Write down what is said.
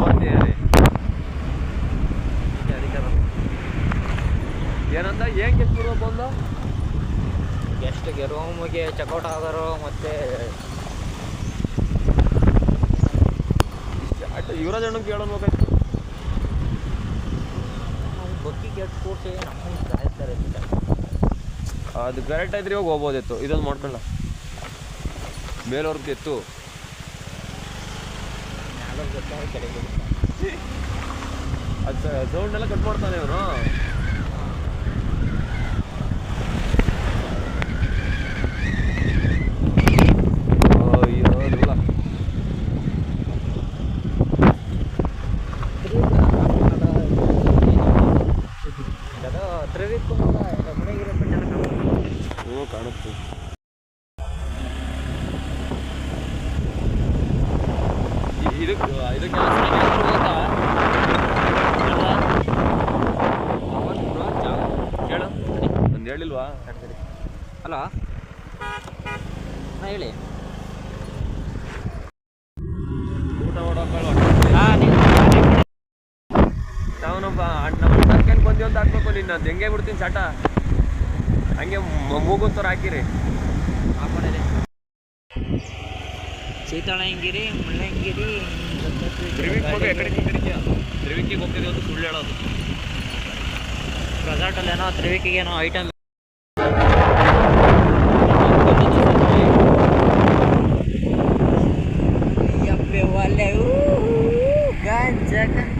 ಬಂದಿದ್ದಾರೆ ಏನಂದ ಏನು ಗೆಸ್ಟ್ ಬಿಡುವ ಬಂದು ಗೆಸ್ಟ್ಗೆ ರೂಮ್ಗೆ ಚೆಕ್ಔಟ್ ಆದರು ಮತ್ತು ಅಟ್ ಅಣ್ಣ ಕೇಳೋಣಬೇಕಾಯ್ತು ಅದು ಕರೆಕ್ಟ್ ಆಯ್ತು ಇವಾಗ ಹೋಗ್ಬೋದಿತ್ತು. ಇದೊಂದು ಮಾಡ್ಕೊಳ್ಳ ಮೇಲವ್ರದ್ದು ಇತ್ತು ನಾಲ್ಕು ಗೊತ್ತಾಗ ಕೆಳಗೆ ಅದು ಸೌಂಡ್ ಎಲ್ಲ ಕಟ್ ಮಾಡ್ತಾನೆ ಇವನು. ಕಾಣುತ್ತೆ. ಒಂದು ಹಲೋ ಹಾಂ ಹೇಳಿ. ನಾವನೊಬ್ಬ ನಮ್ಮ ಬಂದಿ ಅಂತ ಹಾಕ್ಬೇಕು ನಿನ್ನ. ಅದು ಹೆಂಗೆ ಬಿಡ್ತೀನಿ ಚಟ ಹಂಗೆ ಮೂಗುನ್ ಥರ ಹಾಕಿರಿ. ಹಾಕೊಂಡಿದೆ ಸೀತಾಳಂಗಿರಿ ಮುಳ್ಳಂಗಿರಿ ತ್ರಿವಿಕಿಗೆ ಹೋಗ್ತಿದ್ದೀವಿ ಅಂತ ಸುಳ್ಳು ಹೇಳೋದು. ರೆಸಾರ್ಟಲ್ಲಿ ಏನೋ ತ್ರಿವಿಕಿಗೆ ಏನೋ ಐಟಮ್ Ooh, ganja.